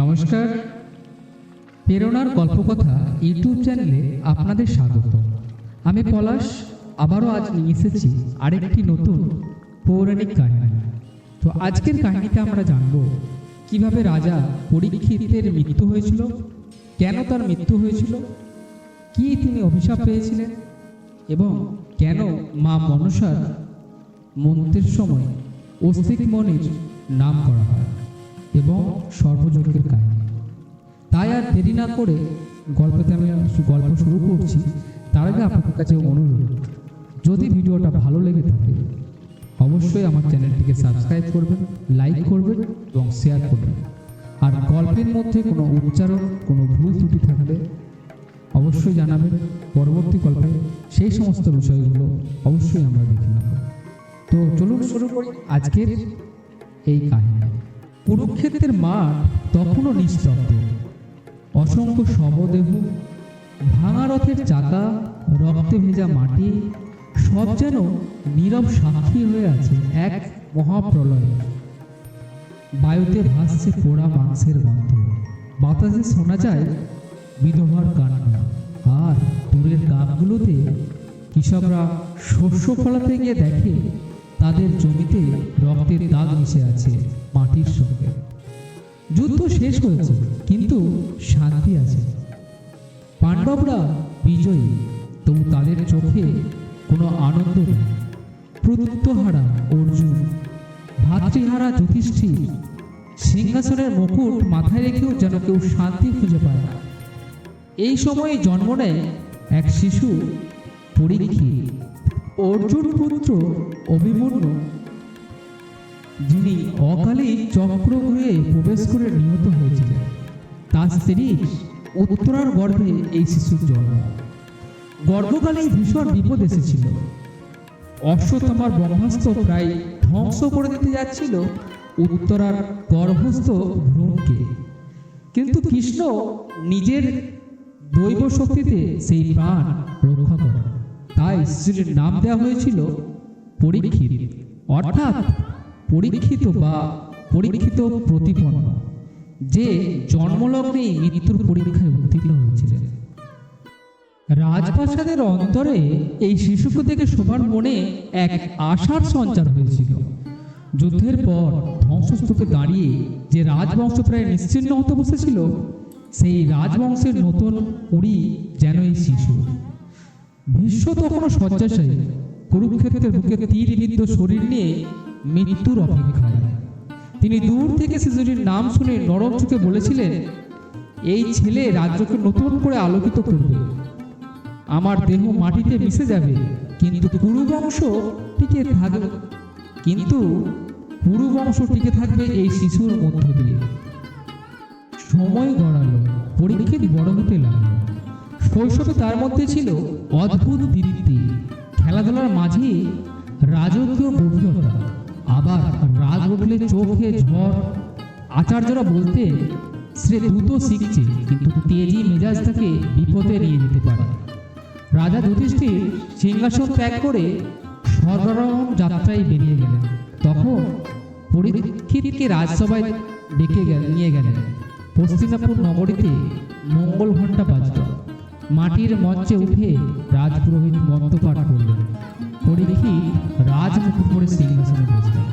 নমস্কার। প্রেরণার গল্পকথা ইউটিউব চ্যানেলে আপনাদের স্বাগত। আমি পলাশ, আবারও আজ নিয়ে এসেছি আরেকটি নতুন পৌরাণিক কাহিনী। তো আজকের কাহিনীতে আমরা জানব, কীভাবে রাজা পরীক্ষিতের মৃত্যু হয়েছিল, কেন তার মৃত্যু হয়েছিল, কি তিনি অভিশাপ পেয়েছিলেন, এবং কেন মা মনসার মন্ত্রের সময় অস্তিক মনির নাম করা হয় এবং সর্বযজ্ঞের কাহিনী? তাই আর দেরি না করে গল্পতে আমি গল্প শুরু করছি। তার আগে আপনাদের কাছে অনুরোধ, যদি ভিডিওটা ভালো লেগে থাকে, অবশ্যই আমার চ্যানেলটিকে সাবস্ক্রাইব করবেন, লাইক করবেন এবং শেয়ার করবেন। আর গল্পের মধ্যে কোনো উচ্চারণ, কোনো ভুল ত্রুটি থাকলে অবশ্যই জানাবেন, পরবর্তী গল্পে সেই সমস্ত বিষয়গুলো অবশ্যই আমরা দেখে নেব। তো চলুন শুরু করি আজকের এই কাহিনী। কুরুক্ষেত্রের মাঠ তখনও নিস্তব্ধ। অসংখ্য শবদেহ, ভাঙা রথের চাকা, রক্তে ভেজা মাটি, সব যেন নীরব সাক্ষী হয়ে আছে এক মহাপ্রলয়ে। বায়ুতে ভাসছে পোড়া মাংসের গন্ধ। বাতাসে শোনা যায় বিধবার কান্না আর দূরের গ্রামগুলোতে কৃষকরা শস্য ফলাতে গিয়ে দেখে, তাদের জমিতে রক্তের দাগ মিশে আছে মাটির সঙ্গে। যুদ্ধ শেষ হয়েছে, কিন্তু শান্তি আছে। পাণ্ডবরা বিজয়ী, তবু তাদের চোখে কোনো আনন্দ নেই। প্রত্যহারা অর্জুন, ভাতৃহারা যুধিষ্ঠির, সিংহাসনের মুকুট মাথায় রেখেও যেন কেউ শান্তি খুঁজে পায় না। এই সময়ে জন্ম নেয় এক শিশু পরীক্ষিত অর্জুন পুত্র অভিমন্যু, যিনি অকালে চক্র হয়ে প্রবেশ করে নিহত হয়েছিলেন। তার স্ত্রী উত্তরার গর্ভে এই শিশুর জন্ম। গর্ভকালেই ভীষণ বিপদ এসেছিল। অশ্বতমার ব্রহ্মাস্ত্র প্রায় ধ্বংস করে দিতে যাচ্ছিল উত্তরার গর্ভস্থ ভ্রূণকে। কিন্তু কৃষ্ণ নিজের দৈব শক্তিতে সেই প্রাণ রক্ষা করে। তাই শ্রীর নাম দেওয়া হয়েছিল পরীক্ষিত। অর্থাৎ পরীক্ষিত বা পরীক্ষিত প্রতিপন্ন, যে জন্মলগ্নেই মৃত্যুর পরীক্ষায় উত্তীর্ণ হয়েছিলেন। রাজপ্রাসাদের অন্তরে এই শিশুকে দেখে সবার মনে এক আশার সঞ্চার হয়েছিল। যুদ্ধের পর ধ্বংসস্তূপে দাঁড়িয়ে যে রাজবংশ প্রায় নিশ্চিন্ন হতে বসেছিল সেই রাজবংশের নতুন উড়ি যেন এই শিশু। ভীষ্ম তখনও শয্যাশায়ী, কুরুক্ষেত্রের বুকে তীর বিদ্ধ শরীর নিয়ে মৃত্যুর অপেক্ষায়। তিনি দূর থেকে শিশুটির নাম শুনে নরম চোখে বলেছিলেন, এই ছেলে রাজ্যকে নতুন করে আলোকিত করবে। আমার দেহ মাটিতে মিশে যাবে, কিন্তু পুরু বংশ টিকে থাকবে কিন্তু পুরু বংশ টিকে থাকবে এই শিশুর মধ্য দিয়ে। সময় গড়ালো, পরীক্ষিত বড় হতে লাগল। শৈশবে তার মধ্যে ছিল অদ্ভুত বৃত্তি খেলাধুলার মাঝে রাজকীয় গভীরতা, আবার রাগ উঠলে চোখে ঝড়। আচার্যরা বলতে, সে দ্রুত শিখছে, কিন্তু তেজি মেজাজ তাকে বিপদে নিয়ে যেতে পারে। রাজা যুধিষ্ঠির সিংহাসন ত্যাগ করে সর্বারোহণ যাত্রায় বেরিয়ে গেলেন। তখন পরীক্ষিতকে রাজসভায় ডেকে নিয়ে গেলেন। পশ্চিমাপুর নগরীতে মঙ্গল ঘণ্টা বাজল। মাটির মঞ্চে উঠে রাজপুরোহিত মন্ত্রপাঠ করলেন। পরীক্ষিত রাজমুকুট পরে সিংহাসনে বসলেন।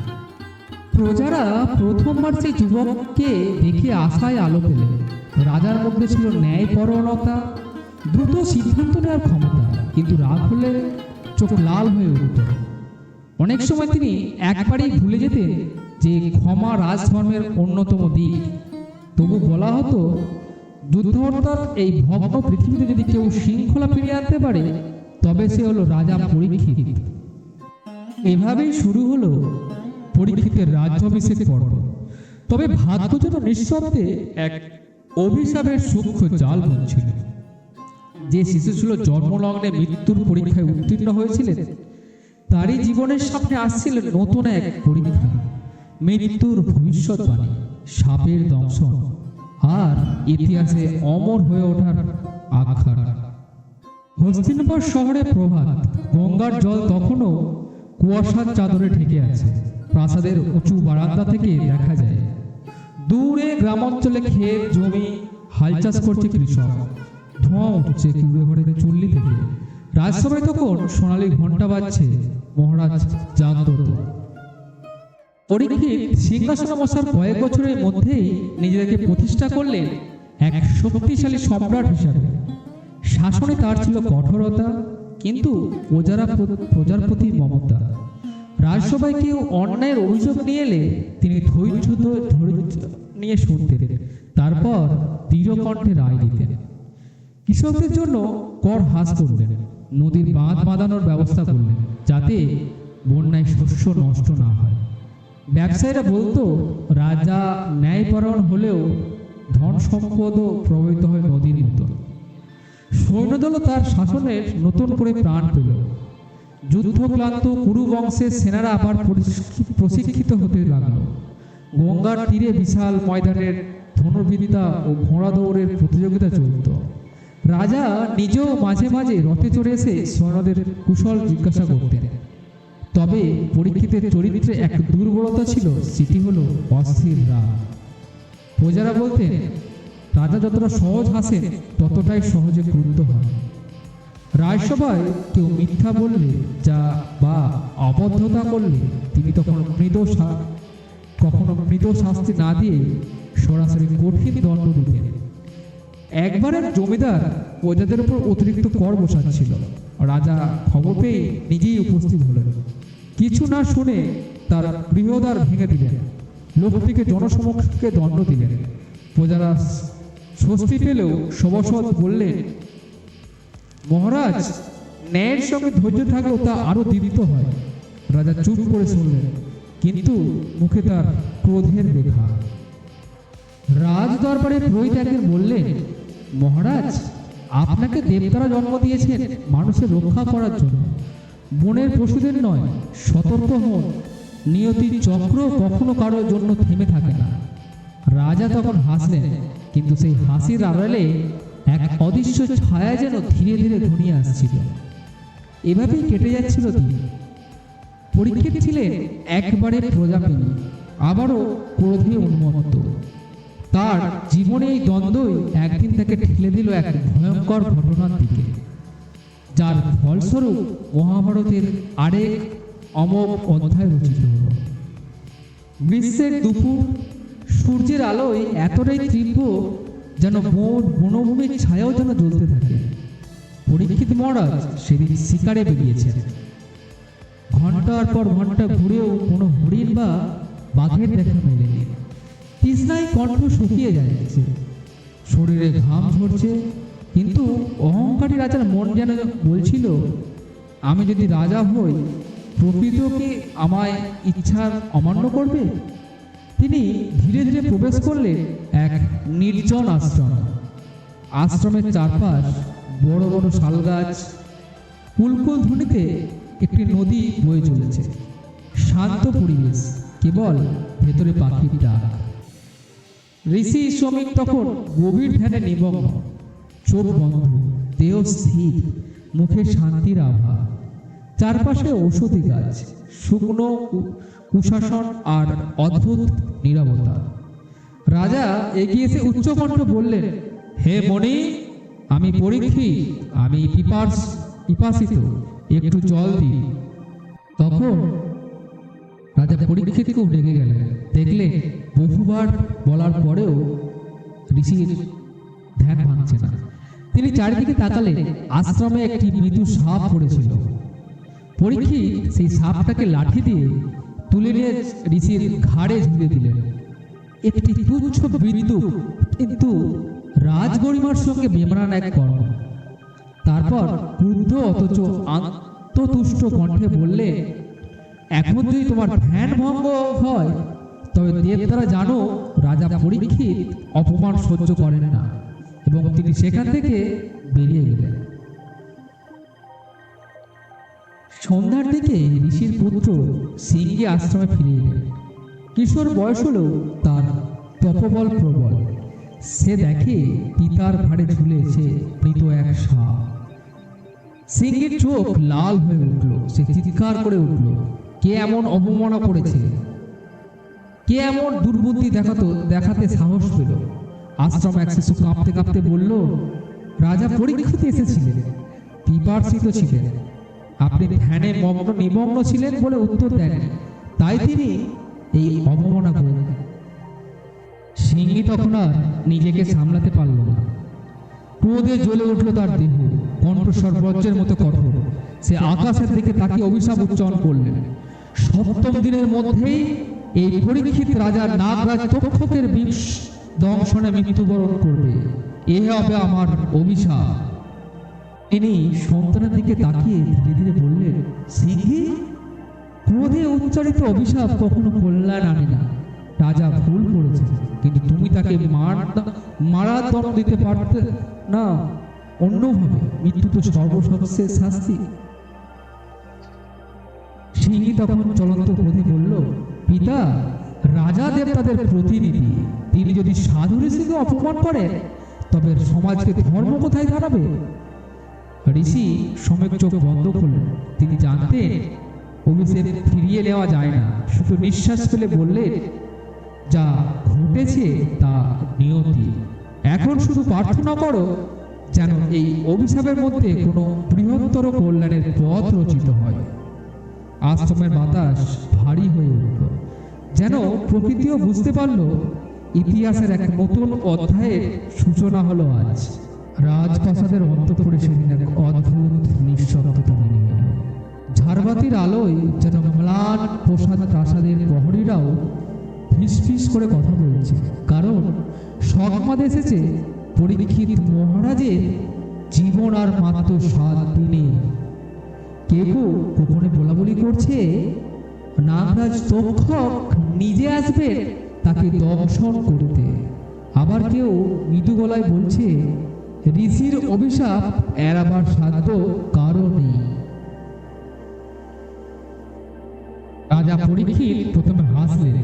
প্রজারা প্রথমবার সেই যুবককে দেখে আশায় আলো পেলেন। রাজার মধ্যে ছিল ন্যায়পরণতা, দ্রুত সিদ্ধান্ত নেওয়ার ক্ষমতা, কিন্তু রাগ হলে চোখ লাল হয়ে উঠত। অনেক সময় তিনি একবারেই ভুলে যেতেন যে ক্ষমা রাজধর্মের অন্যতম দিক। তবু বলা হতো যুদ্ধহত্যার এই ভগ্ন পৃথিবীতে যদি কেউ শৃঙ্খলা ফিরিয়ে আনতে পারে, তবে সে হলো রাজা পরীক্ষিত। এভাবেই শুরু হলো পরীক্ষিতের রাজ্যাভিষেক পর্ব। তবে ভাগ্য যেন নিঃশব্দে এক অভিশাপের সূক্ষ্ম জাল বুনছিল। যে শিশু ছিল জন্মলগ্নে মৃত্যুর পরীক্ষায় উত্তীর্ণ হয়েছিলেন, তারই জীবনের সামনে আসছিল নতুন এক পরীক্ষা, মৃত্যুর ভবিষ্যৎবাণী। সাপের দংশন। আর ইতিহাসে অমর হয়ে ওঠার আখ্যান হস্তিনাপুর শহরে প্রভাত, গঙ্গার জল তখনও কুয়াশার চাদরে ঢেকে আছে। প্রাসাদের উঁচু বারান্দা থেকে দেখা যায়, দূরে গ্রামাঞ্চলে ক্ষেত, জমি, হাল চাষ করছে কৃষক। ধোঁয়া উঠছে কুড়ে ঘরের চুল্লি থেকে। রাজসভায় তখন সোনালি ঘণ্টা বাজছে মহারাজ জাগ্রত পরীক্ষিত সিংহাসনে বসার কয়েক বছরের মধ্যেই নিজেকে প্রতিষ্ঠা করলেন এক শক্তিশালী সম্রাট হিসাবে। শাসনে তার ছিল কঠোরতা, কিন্তু প্রজারা প্রজার প্রতি মমতা। রাজসভায় কেউ অন্যায়ের অভিযোগ নিয়ে এলে তিনি ধৈর্য ধরে- ধৈর্য নিয়ে শুনতেন তারপর দৃঢ় কণ্ঠে রায় দিতেন। কৃষকদের জন্য কর হ্রাস করলেন, নদীর বাঁধ বাঁধানোর ব্যবস্থা করলেন, যাতে বন্যায় শস্য নষ্ট না হয়। ব্যবসায়ীরা বলতো, রাজা ন্যায়পরায়ণ হলেও ধন সম্পদও প্রবাহিত হয় নদীর মতো। সৈন্যদলও তার শাসনের নতুন করে প্রাণ পেল। যুদ্ধক্লান্ত কুরু বংশের সেনারা আবার প্রশিক্ষিত হতে লাগল। গঙ্গার তীরে বিশাল ময়দানের ধনুর্বিদ্যা ও ঘোড়া দৌড়ের প্রতিযোগিতা চলত। রাজা নিজেও মাঝে মাঝে রথে চড়ে এসে সৈন্যদের কুশল জিজ্ঞাসা করতেন। তবে পরীক্ষিতের চরিত্রে এক দুর্বলতা ছিল, সেটি হলো অস্থির রাগ। প্রজারা বলতেন, রাজা যতটা সহজ হাসেন, ততটাই সহজে ক্রুদ্ধ হন রাজসভায় কেউ মিথ্যা বললে যা বা অবদ্ধতা করলে তিনি তখন শা- কখনো মৃদ শাস্তি না দিয়ে সরাসরি কঠিন দণ্ড দিতেন। একবার এক জমিদার প্রজাদের উপর অতিরিক্ত কর বসাচ্ছিল রাজা খবর পেয়ে নিজেই উপস্থিত হলেন। কিছু না শুনে তার গৃহদ্বার ভেঙে দিলেন। লোকটিকে জনসমক্ষে দণ্ড দিলেন। প্রজারা স্বস্তি পেলেও সভাসদ বললেন, মহারাজ, ন্যায়ের সঙ্গে ধৈর্য থাকলেও তা আরও দীপ্ত হয়। রাজা চুপ করে শুনলেন, কিন্তু মুখে তার ক্রোধের রেখা। রাজ দরবারে পুরোহিত বললেন, মহারাজ, আপনাকে দেবতারা জন্ম দিয়েছেন মানুষের রক্ষা করার জন্য। বনের পশুদের নয়, সতর্ক হন নিয়তির চক্র কখনো কারোর জন্য থেমে থাকে না। রাজা তখন হাসলেন, কিন্তু সেই হাসির আড়ালে এক অদৃশ্য ছায়া যেন ধীরে ধীরে ঘনিয়ে আসছিল। এভাবেই কেটে যাচ্ছিল দিন। পরীক্ষিত ছিলেন একবারে প্রজাপ্রেমী আবারও ক্রোধে উন্মত্ত। তার জীবনে এই দ্বন্দ্বই একদিন তাকে ঠেলে দিল এক ভয়ঙ্কর ঘটনার দিকে। যার ফলস্বরূপ মহাভারতের আরেক অমোঘ অধ্যায় রচিত হল। গ্রীষ্মের দুপুর, সূর্যের আলোয় এতটাই তীব্র যেন বন বনভূমির ছায়াও যেন জ্বলতে থাকে। পরীক্ষিত মহারাজ সেদিন শিকারে বেরিয়েছেন। ঘণ্টার পর ঘণ্টা ঘুরেও কোনো হরিণ বা বাঘের দেখা মেলেনি। তৃষ্ণায় কণ্ঠ শুকিয়ে যাচ্ছে। শরীরে ঘাম ঝরছে কিন্তু অহংকারী রাজার মন যেন বলছিল, আমি যদি রাজা হই প্রকৃত কি আমায় ইচ্ছার অমান্য করবে? তিনি ধীরে ধীরে প্রবেশ করলেন এক নির্জন আশ্রম। আশ্রমের চারপাশ বড় বড় শাল গাছ কুলকুল ধ্বনিতে একটি নদী বয়ে চলেছে। শান্ত পরিবেশ, কেবল ভেতরে পাখির ডাক। ঋষি শ্রমিক তখন গভীর ধ্যানে নিমগ্ন। চোখ বন্ধ, দেহ স্থির, মুখে শান্তির আভা। চারপাশে ঔষধি গাছ, শুকনো কুশাসন আর অদ্ভুত নীরবতা। রাজা এগিয়ে এসে উচ্চকণ্ঠ বললেন, হে মণি, আমি পরীক্ষি, আমি পিপাস, পিপাসিত, একটু জল দিই তখন রাজা পরীক্ষিতকেও ডেকে গেলেন। দেখলে বহুবার বলার পরেও ঋষির ধ্যান ভাঙছে না। তিনি চারিদিকে তাকালেন। আশ্রমে একটি মৃদু সাপ পড়েছিল। পরীক্ষিত সেই সাপটাকে লাঠি দিয়ে তুলে নিয়ে ঋষির ঘাড়ে ঝুলে দিলেন। একটি তুচ্ছ বিন্দু, কিন্তু রাজগরিমার সঙ্গে বেমরান এক কর্ম তারপর ক্রুদ্ধ অথচ আত্মতুষ্ট কণ্ঠে বললে, এখন যদি তোমার ধ্যান ভঙ্গ হয়, তবে দেবতারা জানো রাজা পরীক্ষিত অপমান সহ্য করেন না। এবং তিনি সেখান থেকে বেরিয়ে গেলেন। সন্ধ্যার দিকে ঋষির পুত্র সিংহে আশ্রমে ফিরে এলেন। কিশোর বয়স হলেও তার তপবল প্রবল। সে দেখে পিতার ঘাড়ে ঝুলেছে মৃত এক সাপ। সিংহের চোখ লাল হয়ে উঠল। সে চিৎকার করে উঠল, কে এমন অবমাননা করেছে? কে এমন দুর্বুদ্ধি দেখাতো দেখাতে সাহস পেল? আশ্রম এক শিশু কাঁপতে কাঁপতে বলল, রাজা পরীক্ষিতে এসেছিলেন। পিপার্সিত ছিলেন। আপনি ধ্যানে মগ্ন নিমগ্ন ছিলেন বলে উত্তর দেন। তাই তিনি এই অবমাননা করলেন। সিংহী তখন আর নিজেকে সামলাতে পারল না। ক্রোধে জ্বলে উঠল তার দেহ। কণ্ঠস্বর বজ্রের মতো কঠোর। সে আকাশের দিকে তাকিয়ে অভিশাপ উচ্চারণ করলেন। সপ্তম দিনের মধ্যেই এই পরীক্ষিত রাজা নাগরাজ তক্ষকের বিষ দংশনে মৃত্যুবরণ করবে। এ হবে আমার অভিশাপ। তিনি সন্তানের দিকে তাকিয়ে ধীরে ধীরে বললেন সিংহী ক্রোধে উচ্চারিত অভিশাপ কখনো কল্যাণ আনে না। রাজা ভুল করেছে, কিন্তু তুমি তাকে মার দণ্ড দিতে পারতে না। অন্যভাবে মৃত্যু তো সর্বশেষ শাস্তি। সিংহী তখন চলন্ত ক্রোধে বলল, পিতা রাজা দেবতাদের প্রতিনিধি। তিনি যদি সাধু ঋষিকে অপমান করেন, তবে সমাজকে ধর্ম কোথায় দাঁড়াবে? ঋষি সময় চোখ বন্ধ করলেন। তিনি জানতেন অভিষেক ফিরিয়ে নেওয়া যায় না। শুধু নিঃশ্বাস ফেলে বললেন, যা ঘটেছে তা নিয়তি। এখন শুধু প্রার্থনা করো যেন এই অভিশাপের মধ্যে কোনো বৃহত্তর কল্যাণের পথ রচিত হয়। আশ্রমের বাতাস ভারী হয়ে উঠল। যেন প্রকৃতিও বুঝতে পারল ইতিহাসের এক নতুন অধ্যায়ের সূচনা হলো আজ। রাজপ্রাসাদের অন্তপুরে সেদিন এক অদ্ভুত নিঃশব্দতা নেমে ঝাড়বাতির আলোয় যেন ম্লান প্রসাদ প্রাসাদের প্রহরীরাও ফিসফিস করে কথা বলছে। কারণ সংবাদ এসেছে পরীক্ষিত মহারাজের জীবন আর মাত্র সাত দিনে। কেউ গোপনে বলা বলি করছে নাগরাজ তক্ষক নিজে আসবেন তাকে দংশন করতে। আবার কেউ মৃদু গলায় বলছে, ঋষির অভিশাপ এড়াবার সাধ্য কারও নেই। রাজা পরীক্ষিত প্রথমে হাসলেন।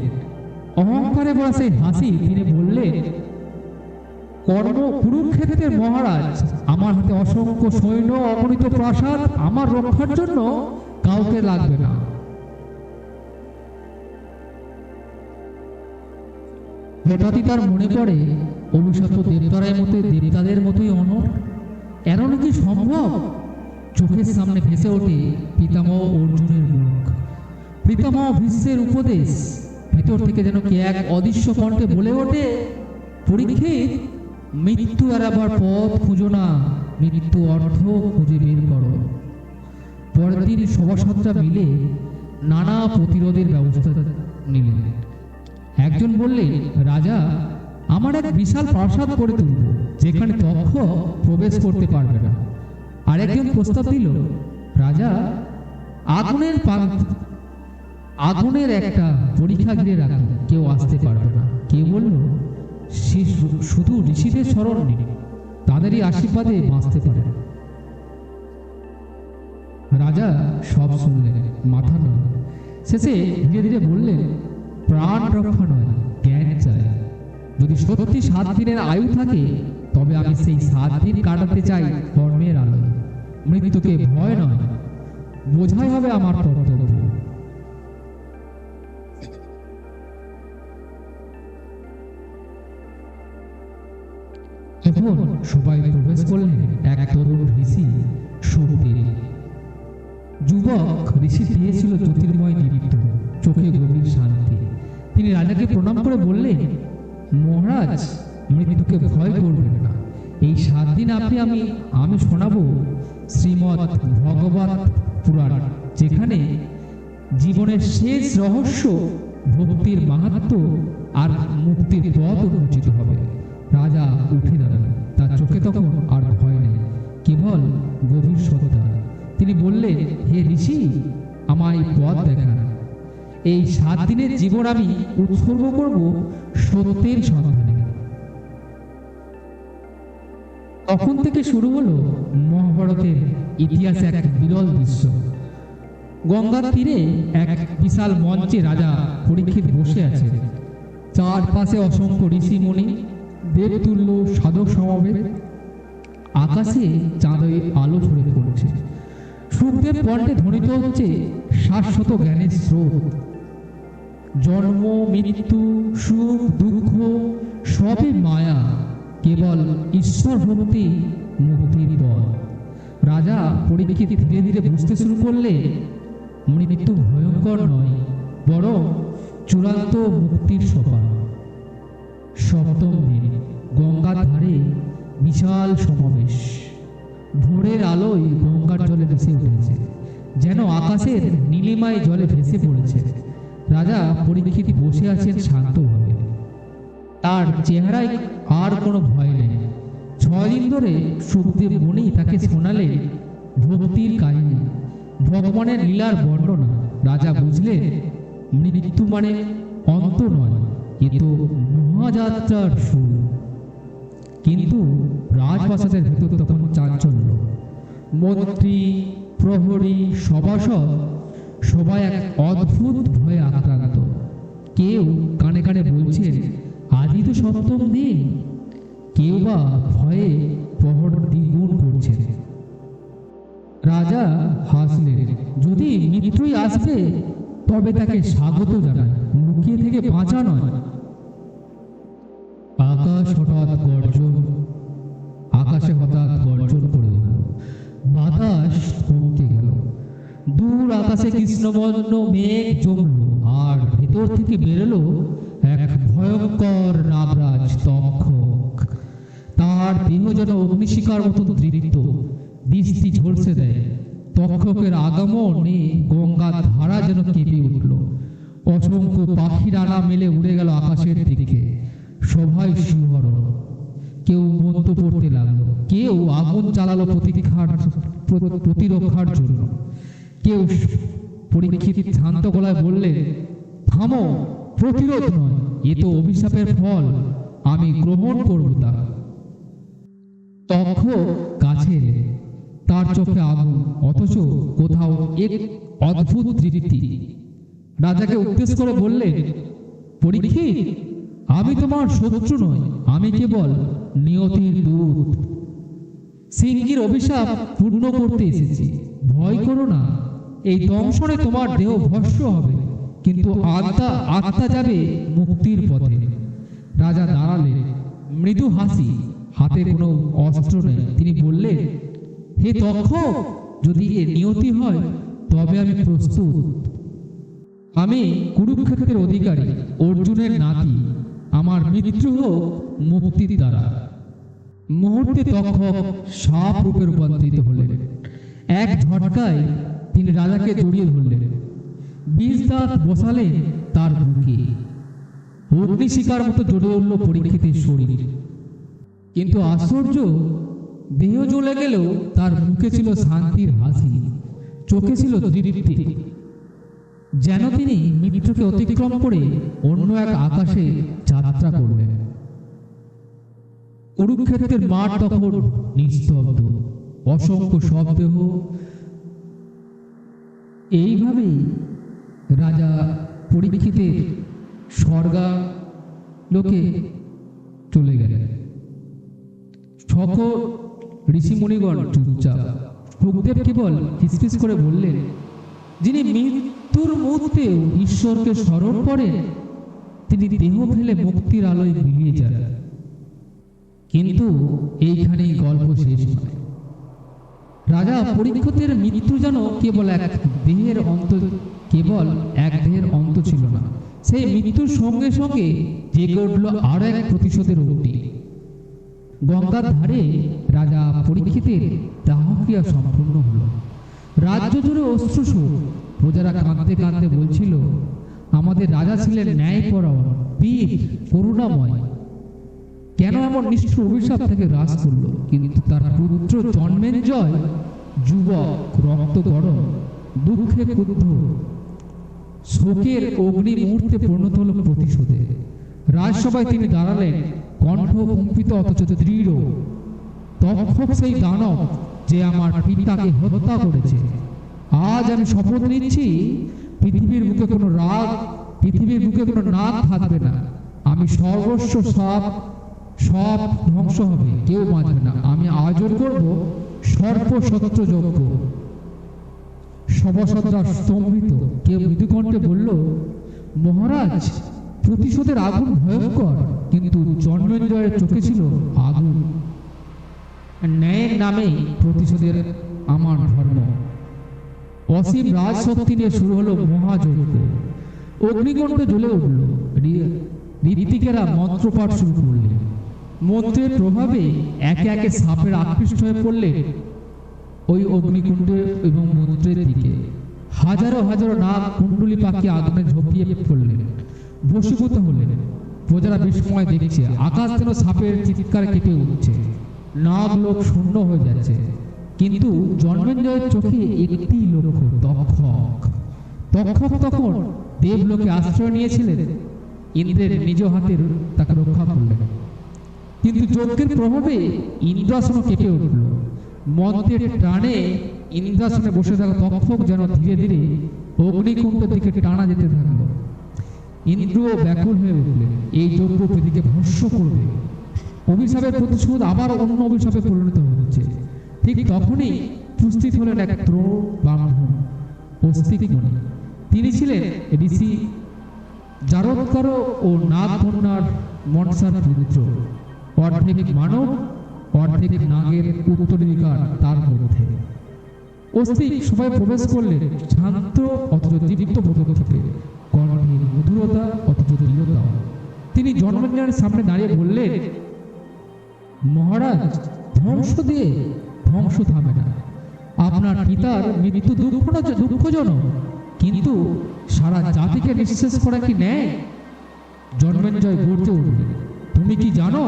অহংকারে ভরা সেই হাসি তিনি বললেন কর্ম কুরুক্ষেত্রের মহারাজ, আমার হাতে অসংখ্য সৈন্য, অগণিত প্রাসাদ, আমার রক্ষার জন্য কাউকে লাগবে না। হঠাৎই তার মনে পড়ে অভিশপ্ত দেবতারের মতো দেবতাদের মতোই অনর। এর নাকি সম্ভব? চোখের সামনে ভেসে ওঠে পিতামহ অর্জুনের মুখ। পিতামহ ভীষ্মের উপদেশ, ভেতর থেকে যেন কি এক অদৃশ্য কণ্ঠে বলে ওঠে, পরীক্ষিত, মৃত্যু এড়াবার পথ খুঁজো না, মৃত্যু অর্থ খুঁজে বের করো। পরের দিন সভাসদরা মিলে নানা প্রতিরোধের ব্যবস্থা নিলেন। একজন বললেন রাজা, আমার এক বিশাল প্রাসাদ করে তুলব, যেখানে তক্ষ প্রবেশ করতে পারবে না। আরেকজন প্রস্তাব দিল, রাজা, আগুনের আগুনের একটা পরীক্ষা ঘিরে রাখুন, কেউ আসতে পারবে না। কেউ বলল, সে শুধু ঋষিদের স্মরণ নেই তাদেরই আশীর্বাদে বাঁচতে পারে। রাজা সব শুনলেন, মাথা নয় শেষে ধীরে ধীরে বললেন প্রাণ রক্ষা নয় জ্ঞান চাই। যদি সত্যি সাত দিনের আয়ু থাকে, তবে আমি সেই সাত দিন কাটাতে চাই কর্মের আলো। মৃত্যুকে ভয় নয়, বোঝাই হবে আমার কর্তব্য। এখন সবাই প্রবেশ করলেন এক তরুণ ঋষি সুখদেব যুবক ঋষি দিয়েছিল জ্যোতির্ময় দীপ্ত, চোখে গভীর শান্তি। তিনি রাজাকে প্রণাম করে বললেন, মহারাজ, মৃত্যুকে ভয় করবেন না। এই সাত দিন আপনি আমি আমি শোনাবো শ্রীমৎ ভগবত পুরাণ, যেখানে জীবনের শেষ রহস্য, ভক্তির মাহাত্ম আর মুক্তির পথ উন্মোচিত হবে। রাজা উঠে দাঁড়ান তার চোখে তখন আর ভয় নেই, কেবল গভীর শ্রদ্ধা। তিনি বললেন, হে ঋষি, আমায় পথ দেখান। এই সাত দিনের জীবন আমি উৎসর্গ করব সত্যের সন্ধানে। তখন থেকে শুরু হলো মহাভারতের ইতিহাসে এক বিরল দৃশ্য। গঙ্গার তীরে এক বিশাল মঞ্চে রাজা পরীক্ষিত বসে আছেন চারপাশে অসংখ্য ঋষিমণি দেবতুল্য, সাধক সমাবেশ আকাশে চাঁদই আলো ঝরে পড়ছে। সুখদেব কণ্ঠে ধ্বনিত হচ্ছে শাশ্বত জ্ঞানের স্রোত। জন্ম, মৃত্যু, সুখ, দুঃখ সবই মায়া, কেবল ঈশ্বর ভক্তি মুক্তির পথ রাজা পরীক্ষিত ধীরে ধীরে বুঝতে শুরু করলে, মৃত্যু ভয়ঙ্কর নয়, বরং চূড়ান্ত মুক্তির সোপান সপ্তম দিন, গঙ্গার ধারে বিশাল সমাবেশ। ভোরের আলোয় গঙ্গার জলে ভেসে উঠেছে, যেন আকাশের নীলিমায় জলে ভেসে পড়েছে। রাজা পরীক্ষিত বসে আছেন শান্তভাবে তার চেহারায় আর কোনো ভয় নেই। ছয় দিন ধরে সুখদেব মনি তাকে শোনালে ভক্তির কাহিনী, ভগবানের লীলার বর্ণনা। রাজা বুঝলেন, মৃত্যু মানে অন্ত নয়, এ তো মহাযাত্রার শুরু। কিন্তু রাজপ্রাসাদের ভেতর তখন চাঞ্চল্য। মন্ত্রী, প্রহরী, সভাসদ সবাই এক অদ্ভুত ভয়ে আক্রান্ত। কেউ কানে কানে বলছেন, আজই তো সপ্তম দিন। কেউ বা ভয়ে প্রহর দ্বিগুণ করছেন। রাজা হাসলেন, যদি মিত্রই আসবে তবে তাকে স্বাগত জানায় লুকিয়ে থেকে বাঁচা নয়। আকাশ হঠাৎ গর্জন আকাশে কৃষ্ণবর্ণ মেঘ জমল, আর ভেতর থেকে বেরোলো এক ভয়ঙ্কর নাগরাজ তক্ষক তার দেহ যেন অগ্নিশিকার মতো দৃঢ় দৃষ্টি ঝলসে দেয়। তক্ষকের আগমনে গঙ্গার ধারা যেন কেঁপে উঠল। অসংখ্য পাখির আনা মেলে উড়ে গেল আকাশের দিকে। সবাই শিহরণ কেউ মন্ত্র পড়তে লাগল। কেউ আগুন চালালো প্রতিরক্ষার প্র- প্রতিরক্ষার জন্য। কেউ পরীক্ষিত শান্ত গলায় বললেন থামো, প্রতিরোধ নয়, এ তো অভিশাপের ফল, আমি গ্রহণ করব তা। তক্ষ কাছে তার চোখে আগুন, অথচ কোথাও এক অদ্ভুত তৃপ্তি রাজাকে উদ্দেশ্য করে বললেন পরীক্ষিত আমি তোমার শত্রু নই, আমি কেবল নিয়তির দূত। সিংহীর অভিশাপ পূর্ণ করতে এসেছি, ভয় করো না। এই দংশনে তোমার দেহ ভস্ম হবে। কিন্তু আত্মা আত্মা যাবে মুক্তির পথে। রাজা দাঁড়ালেন মৃদু হাসি, হাতে কোনো অস্ত্র নেই। তিনি বললেন, হে তক্ষ, যদি এ নিয়তি হয়, তবে আমি প্রস্তুত। আমি কুরুক্ষেত্রের অধিকারী, অর্জুনের নাতি। আমার মৃত্যু হোক মুক্তির দ্বারা। মুহূর্তে তক্ষক সাপ রূপে রূপান্তরিত হলেন। এক ঝটকায় তিনি রাজাকে জড়িয়ে ধরলেন। বিষ দাঁত বসালেন তার বুকে অগ্নিশিকার মতো জড়ে উঠল পরীক্ষিতের শরীর। কিন্তু আশ্চর্য, দেহ জ্বলে গেলেও তার মুখে ছিল শান্তির হাসি, চোখে ছিল দৃপ্তি যেন তিনি মৃত্যুকে অতিক্রম করে অন্য এক আকাশে যাত্রা করলেন। কুরুক্ষেত্রের মাঠ তখন নিস্তব্ধ। অসংখ্য শবদেহ এইভাবেই রাজা পরীক্ষিতের স্বর্গা লোকে চলে গেলেন। সকল ঋষিমণিগণ চুপচাপ। সুখদেব কেবল ফিসফিস করে বললেন, যিনি মৃত্যুর মুহূর্তেও ঈশ্বরকে স্মরণ করেন, তিনি দেহ ফেলে মুক্তির আলোয় মিলিয়ে যান। কিন্তু এইখানেই গল্প শেষ নয় রাজা পরীক্ষতের মৃত্যু যেন কেবল এক দেহের অন্ত, কেবল এক দেহের অন্ত ছিল না। সেই মৃত্যুর সঙ্গে সঙ্গে জেগে উঠল আরও এক প্রতিশোধের অগ্নি গঙ্গার ধারে রাজা পরীক্ষিতের দাহক্রিয়া সম্পূর্ণ হলো। রাজ্য জুড়ে অশ্রুসুর প্রজারা কাঁদতে কাঁদতে বলছিল, আমাদের রাজা ছিলেন ন্যায় ন্যায়পরায়ণ, বীর, করুণাময়। কেন এমন নিষ্ঠুর অভিশাপ থেকে হ্রাস করল? কিন্তু তার পুত্র জন্মের জয়, যুবক রক্ত গরম, দুঃখে ক্ষুব্ধ শোকের অগ্নি মুহূর্তে পরিণত হলো প্রতিশোধে। রাজসভায় তিনি দাঁড়ালেন, কণ্ঠ কম্পিত অথচ দৃঢ়। তক্ষক সেই দানব যে আমার পিতাকে হত্যা করেছে। আজ আমি শপথ নিচ্ছি, পৃথিবীর বুকে কোনো রাগ, পৃথিবীর বুকে কোনো নাক থাকবে না। আমি সর্বস্ব সব সব ধ্বংস হবে। কেউ বাঁচবে না। আমি আয়োজন করব সর্বশস্ত্র যজ্ঞ সভাসদরা স্তম্ভিত। কেউ মৃদুকণ্ঠে বলল, মহারাজ, প্রতিশোধের আগুন ভয়ঙ্কর, কিন্তু জন্মেঞ্জয়ের চোখে ছিল আগুন। ন্যায়ের নামেই প্রতিশোধের আমার ধর্ম। অসীম রাজশক্তি নিয়ে শুরু হলো মহাযজ্ঞ। অগ্নিকণ্ঠ জ্বলে উঠল। রি- ঋত্বিকেরা মন্ত্রপাঠ শুরু করলেন। মন্ত্রের প্রভাবে একে একে সাপের আকৃষ্ট হয়ে পড়লে ওই অগ্নিকুণ্ড এবং মন্ত্রের দিকে হাজারো হাজারো নাগ কুণ্ডুলি পাখি আগুনে ঝোঁপিয়ে পড়লেন বশীভূত হলেন প্রজারা বিস্ময় দেখছে, আকাশ যেন সাপের চিৎকার কেটে উঠছে, নাগ লোক শূন্য হয়ে যাচ্ছে। কিন্তু জন্মেঞ্জয়ের চোখে একটি লক্ষ্য, তক্ষক। তক্ষক তখন দেবলোকে আশ্রয় নিয়েছিলেন। ইন্দ্রের নিজ হাতের তাকে রক্ষা করলেন। কিন্তু যজ্ঞের প্রভাবে ইন্দ্রাসনও কেঁপে উঠল। মন্ত্রের টানে ইন্দ্রাসনে বসে থাকা তক্ষক যেন ধীরে ধীরে অগ্নিকুণ্ডের দিকে টানা যেতে থাকল। ইন্দ্রও ব্যাকুল হয়ে উঠলেন এই যজ্ঞ পৃথিবীকে ভস্য করবে। অভিশাপের প্রতিশোধ আবার অন্য অভিশাপে পরিণত হচ্ছে। ঠিক তখনই উপস্থিত হলেন এক ত্রো ব্রাহ্মণ। অস্তিক মণি তিনি ছিলেন ঋষি জারৎকার ও নাগকন্যার মনসার পুত্র। অর্ধেক মানব অর্ধেক নাগের উত্তরাধিকার তার মধ্যে। অস্তিক সবাই প্রবেশ করলেন শান্ত অথচ দীপ্ত মধুরতা অথচ দৃঢ়তা। তিনি জন্মের সামনে দাঁড়িয়ে বললেন, মহারাজ, ধ্বংস দিয়ে ধ্বংস থামে না। আপনার পিতার মৃত্যু দুঃখজনক, কিন্তু সারা জাতিকে নিঃশেষ করা কি ন্যায়? জন্মেঞ্জয় গর্জে উঠবে। তুমি কি জানো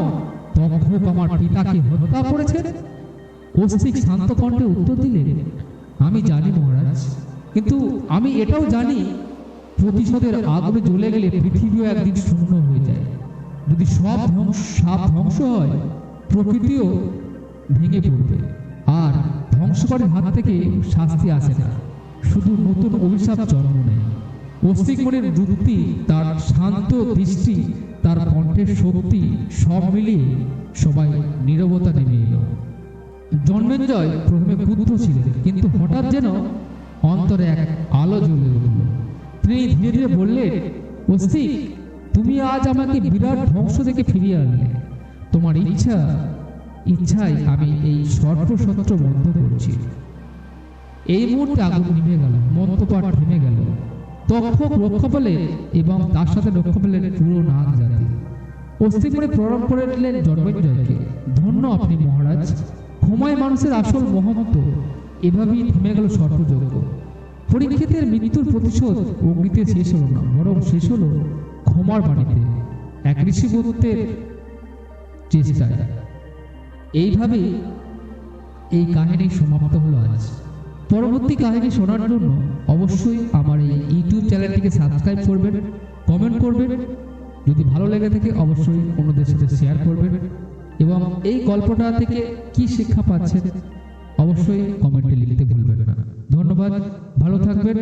তক্ষক আমার পিতাকে হত্যা করেছেন? কণ্ঠে উত্তর দিলেন, আমি জানি মহারাজ, কিন্তু আমি এটাও জানি, প্রতিশোধের আগুনে জ্বলে গেলে পৃথিবীও একদিন শূন্য হয়ে যায়। যদি সব ধ্বংস, সাপ ধ্বংস হয়, প্রকৃতিও ভেঙে পড়বে। আর ধ্বংসকারীর হাত থেকে শাস্তি আসে না। শুধু নতুন অভিশাপ জন্ম নেয়। অস্তিক মনের যুক্তি, তার শান্ত দৃষ্টি, তার কণ্ঠের শক্তি, সব মিলিয়ে সবাই নীরবতা নেমে এলো। জন্মেঞ্জয় প্রথমে ক্ষুদ্র ছিলেন, কিন্তু হঠাৎ যেন অন্তরে এক আলো জ্বলে উঠল। তিনি ধীরে ধীরে বললেন অস্তিক তুমি আজ আমাকে বিরাট ধ্বংস থেকে ফিরিয়ে আনলে। তোমার ইচ্ছা, ইচ্ছায় আমি এই সর্বসত্র বন্ধ করছি। এই মুহূর্তে আগুন নিভে গেল মন্ত্রপাঠ থেমে গেল। তক্ষক রক্ষা পেলে এবং তার সাথে রক্ষা পেলেন পুরো নাগ জাতি। অস্তিত্বে প্রণাম করে নিলেন জন্মেঞ্জয়কে ধন্য আপনি মহারাজ। ক্ষমায় মানুষের আসল মহত্ব। এভাবেই থেমে গেল সর্বযজ্ঞ পরীক্ষিতের মৃত্যুর প্রতিশোধ অগ্নিতে শেষ হলো না, বরং শেষ হলো ক্ষমার বাণীতে। এক ঋষি ঋষিবত্বের চেষ্টায়। এইভাবে এই কাহিনী সমাপ্ত হলো আজ। পরবর্তী কাহিনী শোনার জন্য অবশ্যই আমার এই ইউটিউব চ্যানেলটিকে সাবস্ক্রাইব করবেন কমেন্ট করবেন। যদি ভালো লেগে থাকে অবশ্যই অন্যদের সাথে শেয়ার করবেন। এবং এই গল্পটা থেকে কি শিক্ষা পাচ্ছেন, অবশ্যই কমেন্টে লিখতে ভুলবেন না। ধন্যবাদ, ভালো থাকবেন।